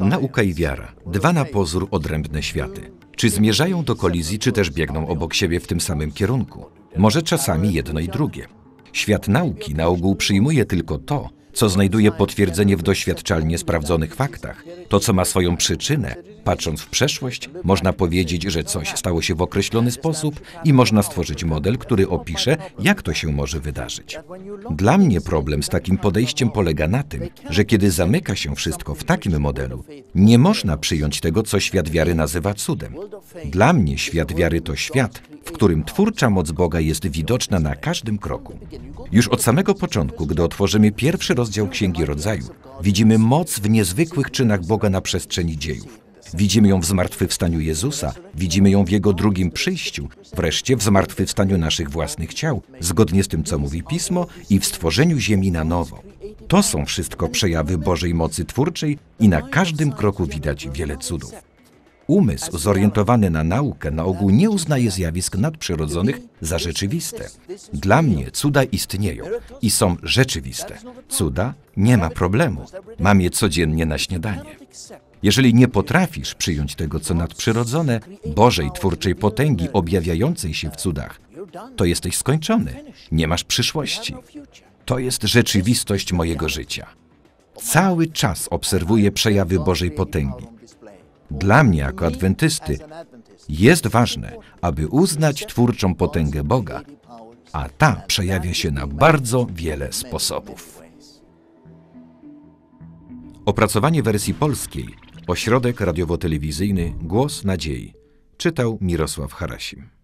Nauka i wiara. Dwa na pozór odrębne światy. Czy zmierzają do kolizji, czy też biegną obok siebie w tym samym kierunku? Może czasami jedno i drugie. Świat nauki na ogół przyjmuje tylko to, co znajduje potwierdzenie w doświadczalnie sprawdzonych faktach. To, co ma swoją przyczynę, patrząc w przeszłość, można powiedzieć, że coś stało się w określony sposób i można stworzyć model, który opisze, jak to się może wydarzyć. Dla mnie problem z takim podejściem polega na tym, że kiedy zamyka się wszystko w takim modelu, nie można przyjąć tego, co świat wiary nazywa cudem. Dla mnie świat wiary to świat, którym twórcza moc Boga jest widoczna na każdym kroku. Już od samego początku, gdy otworzymy pierwszy rozdział Księgi Rodzaju, widzimy moc w niezwykłych czynach Boga na przestrzeni dziejów. Widzimy ją w zmartwychwstaniu Jezusa, widzimy ją w Jego drugim przyjściu, wreszcie w zmartwychwstaniu naszych własnych ciał, zgodnie z tym, co mówi Pismo, i w stworzeniu ziemi na nowo. To są wszystko przejawy Bożej mocy twórczej i na każdym kroku widać wiele cudów. Umysł zorientowany na naukę na ogół nie uznaje zjawisk nadprzyrodzonych za rzeczywiste. Dla mnie cuda istnieją i są rzeczywiste. Cuda nie ma problemu. Mam je codziennie na śniadanie. Jeżeli nie potrafisz przyjąć tego, co nadprzyrodzone, Bożej twórczej potęgi objawiającej się w cudach, to jesteś skończony. Nie masz przyszłości. To jest rzeczywistość mojego życia. Cały czas obserwuję przejawy Bożej potęgi. Dla mnie, jako adwentysty, jest ważne, aby uznać twórczą potęgę Boga, a ta przejawia się na bardzo wiele sposobów. Opracowanie wersji polskiej Ośrodek radiowo-telewizyjny Głos Nadziei czytał Mirosław Harasim.